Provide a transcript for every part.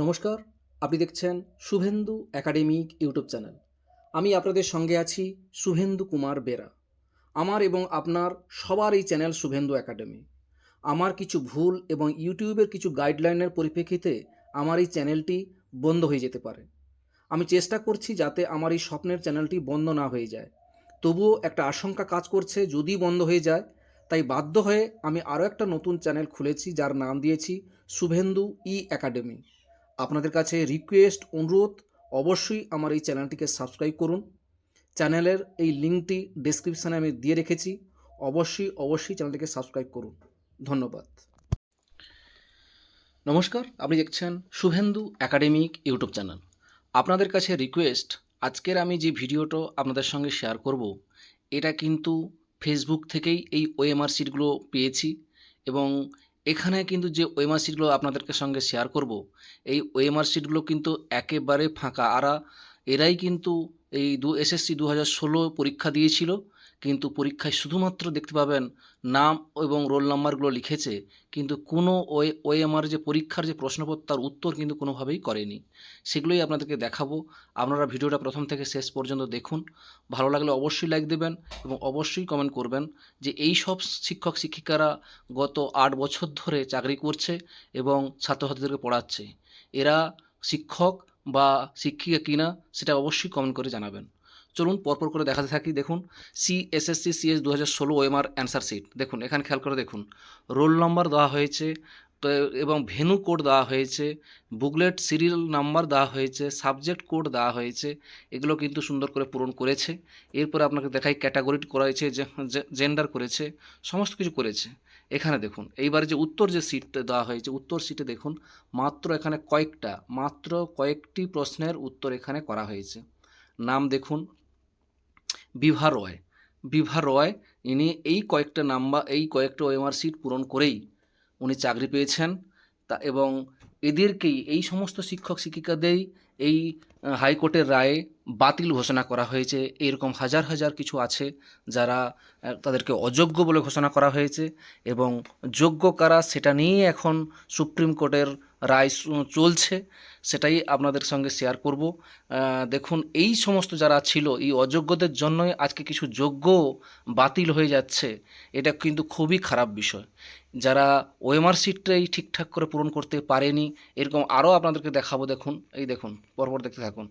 নমস্কার, আপনি দেখছেন শুভেন্দু একাডেমিক ইউটিউব চ্যানেল। আমি আপনাদের সঙ্গে আছি শুভেন্দু কুমার বেরা। আমার এবং আপনার সবার এই চ্যানেল শুভেন্দু একাডেমি। আমার কিছু ভুল এবং ইউটিউবের কিছু গাইডলাইনের পরিপ্রেক্ষিতে আমার এই চ্যানেলটি বন্ধ হয়ে যেতে পারে। আমি চেষ্টা করছি যাতে আমার এই স্বপ্নের চ্যানেলটি বন্ধ না হয়ে যায়। তবুও একটা আশঙ্কা কাজ করছে, যদি বন্ধ হয়ে যায়, তাই বাধ্য হয়ে আমি আরও একটা নতুন চ্যানেল খুলেছি, যার নাম দিয়েছি শুভেন্দু ই একাডেমি। আপনাদের কাছে রিকোয়েস্ট অনুরোধ, অবশ্যই আমার এই চ্যানেলটিকে সাবস্ক্রাইব করুন। চ্যানেলের এই লিঙ্কটি ডেসক্রিপশানে আমি দিয়ে রেখেছি। অবশ্যই অবশ্যই চ্যানেলটিকে সাবস্ক্রাইব করুন। ধন্যবাদ। নমস্কার, আপনি দেখছেন শুভেন্দু একাডেমিক ইউটিউব চ্যানেল। আপনাদের কাছে রিকোয়েস্ট আজকের আমি যে ভিডিওটা আপনাদের সঙ্গে শেয়ার করব, এটা কিন্তু ফেসবুক থেকেই এই ওএমআর সিটগুলো পেয়েছি এবং এখানে কিন্তু যে ওয়েমার সিটগুলো আপনাদেরকে সঙ্গে শেয়ার করব, এই ওয়েমার সিটগুলো কিন্তু একেবারে ফাঁকা। আরা এরাই কিন্তু এই দু এসএসসি দু হাজার ষোলো পরীক্ষা দিয়েছিল, কিন্তু পরীক্ষায় শুধুমাত্র দেখতে পাবেন নাম এবং রোল নাম্বারগুলো লিখেছে, কিন্তু কোনো ওয়ে ওএমআর যে পরীক্ষার যে প্রশ্নপত্র, তার উত্তর কিন্তু কোনোভাবেই করেনি। সেগুলোই আপনাদেরকে দেখাবো। আপনারা ভিডিওটা প্রথম থেকে শেষ পর্যন্ত দেখুন। ভালো লাগলে অবশ্যই লাইক দেবেন এবং অবশ্যই কমেন্ট করবেন যে এই সব শিক্ষক, শিক্ষিকারা গত আট বছর ধরে চাকরি করছে এবং ছাত্রছাত্রীদেরকে পড়াচ্ছে। এরা শিক্ষক বা শিক্ষিকা কিনা সেটা অবশ্যই কমেন্ট করে জানাবেন। চলুন পরপর করে দেখাতে থাকি, দেখুন সিএসএসসি সিএস দু হাজার ষোলো ওএমআর অ্যান্সার শিট দেখুন, এখানে খেয়াল করে দেখুন রোল নম্বর দেওয়া হয়েছে, তো এবং ভেনু কোড দেওয়া হয়েছে বুকলেট সিরিয়াল নাম্বার দেওয়া হয়েছে সাবজেক্ট কোড দেওয়া হয়েছে, এগুলো কিন্তু সুন্দর করে পূরণ করেছে। এরপরে আপনাকে দেখাই ক্যাটাগরি করা হয়েছে জেন্ডার করেছে, সমস্ত কিছু করেছে। এখানে দেখুন, এইবারে যে উত্তর যে সিটটা দেওয়া হয়েছে, উত্তর সিটে দেখুন, মাত্র এখানে কয়েকটা, মাত্র কয়েকটি প্রশ্নের উত্তর এখানে করা হয়েছে। নাম দেখুন, বিভা রয়। বিভা রয়, ইনি এই কয়েকটা নাম্বার, এই কয়েকটা ওএমআর সিট পূরণ করেই উনি চাকরি পেয়েছেন। তা এবং এদেরকেই, এই সমস্ত শিক্ষক শিক্ষিকাদেরই এই হাইকোর্টের রায়ে বাতিল ঘোষণা করা হয়েছে। এরকম হাজার হাজার কিছু আছে যারা তাদেরকে অযোগ্য বলে ঘোষণা করা হয়েছে এবং যোগ্য কারা সেটা নিয়েই এখন সুপ্রিম কোর্টের রায় চলছে, সেটাই আপনাদের সঙ্গে শেয়ার করব। দেখুন, এই সমস্ত যারা ছিল, এই অযোগ্যদের জন্যই আজকে কিছু যোগ্য বাতিল হয়ে যাচ্ছে, এটা কিন্তু খুবই খারাপ বিষয়। যারা ওএমআর সিটটাই ঠিকঠাক করে পূরণ করতে পারেনি, এরকম আরও আপনাদেরকে দেখাবো, দেখুন, এই দেখুন, পরপর দেখতে থাকুন।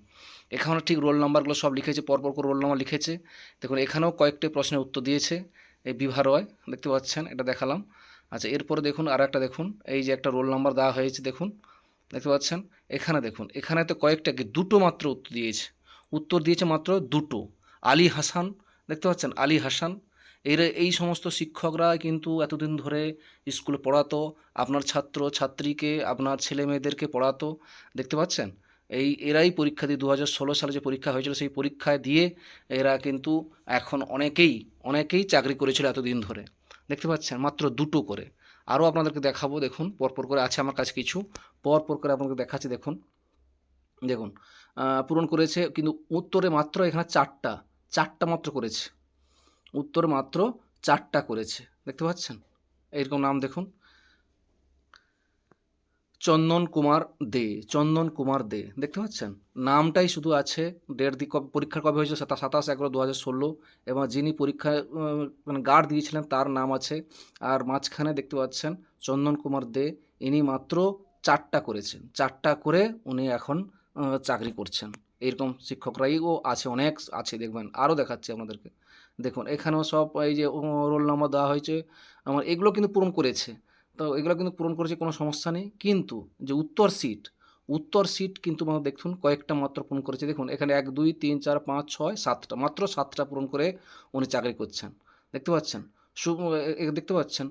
এখানেও ঠিক রোল নাম্বারগুলো সব লিখেছে, পরপর করে রোল নাম্বার লিখেছে। দেখুন, এখানেও কয়েকটি প্রশ্নের উত্তর দিয়েছে, এই বিভা রয়, দেখতে পাচ্ছেন, এটা দেখালাম। আচ্ছা এরপরে দেখুন আর একটা দেখুন। এই যে একটা রোল নাম্বার দেওয়া হয়েছে, দেখুন। দেখতে পাচ্ছেন? এখানে দেখুন, এখানে তো কয়েকটা কি, দুটো মাত্র উত্তর দিয়েছে। উত্তর দিয়েছে মাত্র দুটো। আলী হাসান, দেখতে পাচ্ছেন? আলী হাসান। এর, এই সমস্ত শিক্ষকরা কিন্তু এতদিন ধরে স্কুলে পড়াতো। আপনার ছাত্র, ছাত্রীকে, আপনার ছেলে মেয়েদেরকে পড়াতো। দেখতে পাচ্ছেন? এই, এরাই পরীক্ষা দিয়ে দু হাজার ষোলো সালে যে পরীক্ষা হয়েছিল, সেই পরীক্ষায় দিয়ে এরা কিন্তু এখন অনেকেই অনেকেই চাকরি করেছিল এতদিন ধরে। দেখতে পাচ্ছেন? মাত্র দুটো করে। আরও আপনাদেরকে দেখাবো, দেখুন, পরপর করে আছে আমার কাছে কিছু। পরপর করে আপনাকে দেখাচ্ছি, দেখুন। দেখুন পূরণ করেছে, কিন্তু উত্তরে মাত্র এখানে চারটা চারটা মাত্র করেছে। উত্তরে মাত্র চারটা করেছে। দেখতে পাচ্ছেন? এরকম নাম, দেখুন। চন্দন কুমার দে, চন্দন কুমার দে। দেখতে পাচ্ছেন? নামটাই শুধু আছে ডেট দি কবে পরীক্ষা কবে হয়েছিল? সাতা, সাতাশ এগারো দু হাজার ষোলো। এবং যিনি পরীক্ষা মানে গার্ড দিয়েছিলেন, তার নাম আছে। আর মাঝখানে দেখতে পাচ্ছেন চন্দন কুমার দে, ইনি মাত্র চারটা করেছেন। চারটা করে উনি এখন চাকরি করছেন। এরকম শিক্ষকরাই ও আছে, অনেক আছে, দেখবেন। আরও দেখাচ্ছি আপনাদেরকে। দেখুন, এখানেও সব এই যে রোল নাম্বার দেওয়া হয়েছে। আমার এগুলো কিন্তু পূরণ করেছে। তো এগুলো কিন্তু পূরণ করেছে, কোনো সমস্যা নেই। কিন্তু যে উত্তর সিট উত্তর সিট কিন্তু মানে দেখুন কয়েকটা মাত্র পূরণ করেছে। দেখুন, এখানে এক, দুই, তিন, চার, পাঁচ, ছয়, সাতটা, মাত্র সাতটা পূরণ করে উনি চাকরি করছেন। দেখতে পাচ্ছেন? দেখতে পাচ্ছেন?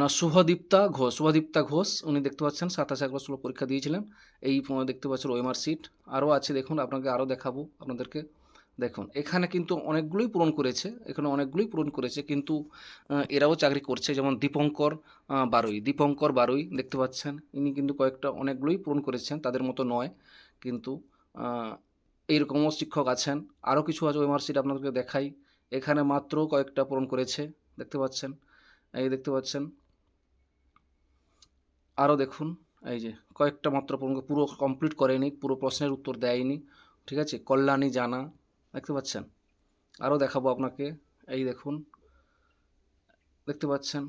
না, শুভদীপ্তা ঘোষ শুভদীপ্তা ঘোষ, উনি দেখতে পাচ্ছেন, সাতাশ এক বছর পরীক্ষা দিয়েছিলেন। এই দেখতে পাচ্ছেন ওএমআর সিট আরও আছে, দেখুন, আপনাকে আরও দেখাবো আপনাদেরকে। দেখুন, এখানে কিন্তু অনেকগুলোই পূরণ করেছে, এখানে অনেকগুলোই পূরণ করেছে, কিন্তু এরাও চাকরি করছে, যেমন দীপঙ্কর বারুই। দীপঙ্কর, বারুই, দেখতে পাচ্ছেন, ইনি কিন্তু কয়েকটা অনেকগুলোই পূরণ করেছেন, তাদের মতো নয়, কিন্তু এইরকমও শিক্ষক আছেন। আরও কিছু আছে ওএমআর সিট আপনাদেরকে দেখাই। এখানে মাত্র কয়েকটা পূরণ করেছে, দেখতে পাচ্ছেন, এই দেখতে পাচ্ছেন। আরও দেখুন, এই যে, কয়েকটা মাত্র পুরো কমপ্লিট করেনি, পুরো প্রশ্নের উত্তর দেয়নি, ঠিক আছে? কল্যাণী জানা দেখতে পাচ্ছেন? আরও দেখাবো আপনাকে। এই দেখুন। দেখতে পাচ্ছেন?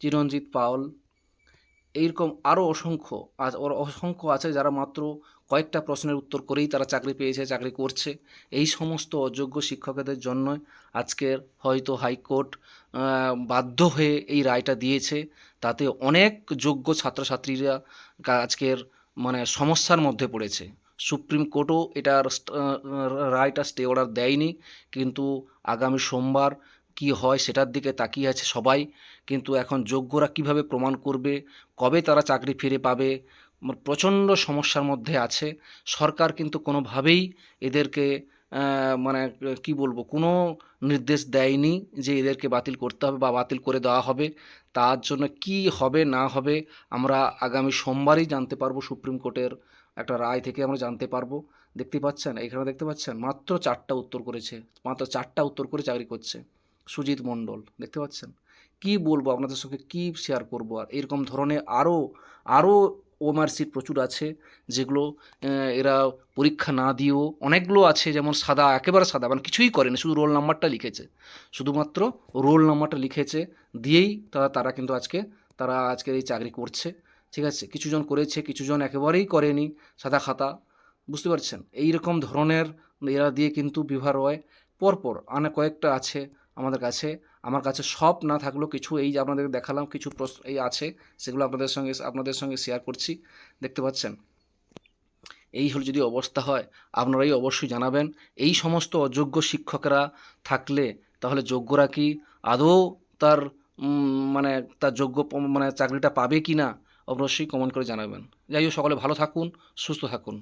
চিরঞ্জিত পাওল। এইরকম আরও অসংখ্য আজ ওর অসংখ্য আছে যারা মাত্র কয়েকটা প্রশ্নের উত্তর করেই তারা চাকরি পেয়েছে, চাকরি করছে। এই সমস্ত অযোগ্য শিক্ষকদের জন্য আজকের হয়তো হাইকোর্ট বাধ্য হয়ে এই রায়টা দিয়েছে। তাতে অনেক যোগ্য ছাত্রছাত্রীরা আজকের মানে সমস্যার মধ্যে পড়েছে। সুপ্রিম কোর্টও এটার রায়টা স্টে অর্ডার দেয়নি। কিন্তু আগামী সোমবার কি হয় সেটার দিকে তাকিয়ে আছে সবাই। কিন্তু এখন যোগ্যরা কীভাবে প্রমাণ করবে, কবে তারা চাকরি ফিরে পাবে প্রচণ্ড সমস্যার মধ্যে আছে। সরকার কিন্তু কোনোভাবেই এদেরকে মানে কি বলব, কোনো নির্দেশ দেয়নি যে এদেরকে বাতিল করতে হবে বা বাতিল করে দেওয়া হবে। তার জন্য কি হবে না হবে আমরা আগামী সোমবারই জানতে পারব সুপ্রিম কোর্টের একটা রায় থেকে আমরা জানতে পারব। দেখতে পাচ্ছেন, এখানে দেখতে পাচ্ছেন, মাত্র চারটা উত্তর করেছে, মাত্র চারটা উত্তর করে চাকরি করছে সুজিত মণ্ডল। দেখতে পাচ্ছেন? কি বলব আপনাদের সঙ্গে, কি শেয়ার করব? আর এরকম ধরনের আরও আরও ওমার সিট প্রচুর আছে, যেগুলো এরা পরীক্ষা না দিয়েও অনেকগুলো আছে, যেমন সাদা, একেবারে সাদা মানে কিছুই করেনি, শুধু রোল নাম্বারটা লিখেছে। শুধুমাত্র রোল নাম্বারটা লিখেছে, দিয়েই তারা তারা কিন্তু আজকে, তারা আজকে এই চাকরি করছে। ঠিক আছে? কিছুজন করেছে, কিছুজন একেবারেই করেনি সাদা খাতা বুঝতে পারছেন? এই রকম ধরনের এরা দিয়ে কিন্তু বিভার হয়। পরপর অনেক কয়েকটা আছে আমাদের কাছে। আমার কাছে সব না থাকলেও কিছু এই যে আপনাদের দেখালাম, কিছু প্রশ্ন এই আছে, সেগুলো আপনাদের সঙ্গে আপনাদের সঙ্গে শেয়ার করছি। দেখতে পাচ্ছেন? এই হল যদি অবস্থা হয়, আপনারাই অবশ্যই জানাবেন। এই সমস্ত অযোগ্য শিক্ষকরা থাকলে তাহলে যোগ্যরা কি? আদৌ তার মানে তার যোগ্য মানে চাকরিটা পাবে কি না অবশ্যই কমেন্ট করে জানাবেন। যাই হোক সকলে ভালো থাকুন সুস্থ থাকুন।